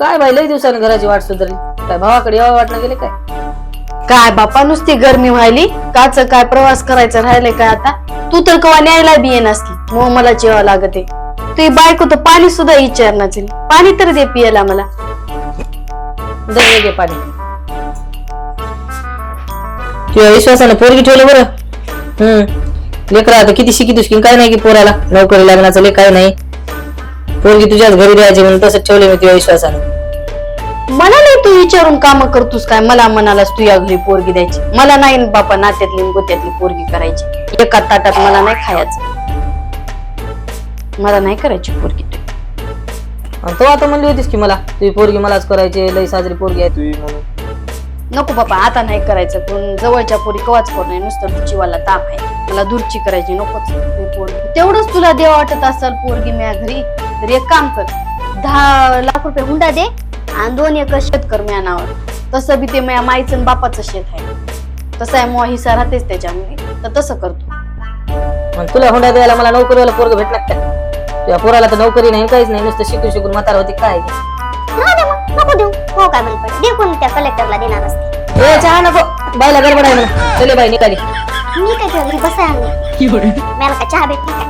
काय बाई लय दिवसाने घराची वाट सुधारली. काय भावाकडे यावं वाटणं गेले काय? काय बापा नुसती गरमी व्हायली? काच काय प्रवास करायचं राहिलंय काय आता? तू तर कवा न्यायला बी येणार की मग मला जेवा लागत. तुझी बायको तर पाणी सुद्धा विचारणार पाणी तर दे पियाला मला. दे घे पाणी. तुझ्या विश्वासानं पोरगी ठेवलं बरं. हम्म. लेकरा आता किती शिकी तुझकी काय नाही की पोराला. नोकरी लग्नाचं लय काय नाही. पोरगी तुझ्याच घरी द्यायची म्हणून तसंच ठेवले मी तुझ्या विश्वासानं. मला नाही तू विचारून काम करतोस काय? मला म्हणालास तू या घरी पोरगी द्यायची. मला नाही न बापा नात्यातली न गोत्यातली पोरगी करायची. एका ताटात मला नाही खायचं. मला नाही करायची पोरगी. तू. आणि तो आता म्हणली होतीस की मला तुझी पोरगी मलाच करायची लय साजरी पोरगी आहे तुझी म्हणून. नको बाबा आता नाही करायचं. पण जवळच्या पोरी कवाच नये नुसतं जीवाला ताप आहे. मला दूरची करायची नकोच. ती पोरगी. तेवढंच तुला देवा वाटत असेल पोरगी म्या घरी. तर एक काम कर दहा लाख रुपये हुंडा दे. आणि दोन एकर शेत कर तसं बी ते म्या माईचं आणि बापाचं शेत आहे. तसं आहे मग हिस्सा राहतेच त्याच्यामध्ये तर तसं करतो. मग तुला हुंडा द्यायला मला नोकरीवाला पोरग भेटणार काय तुझ्या पोराला तर नोकरी नाही काहीच नाही नुसतं शिकून शिकून म्हातारा होती काय? राहू दे मग नको देऊ. हो काय बंद पडेल दे कोणी त्या कलेक्टरला देणार असते. ए चहा नको. बायला गडबड आहे म्हणा. चले बाई निघाली. मी काय तुझ्या घरी मला काय चहा भेटली काय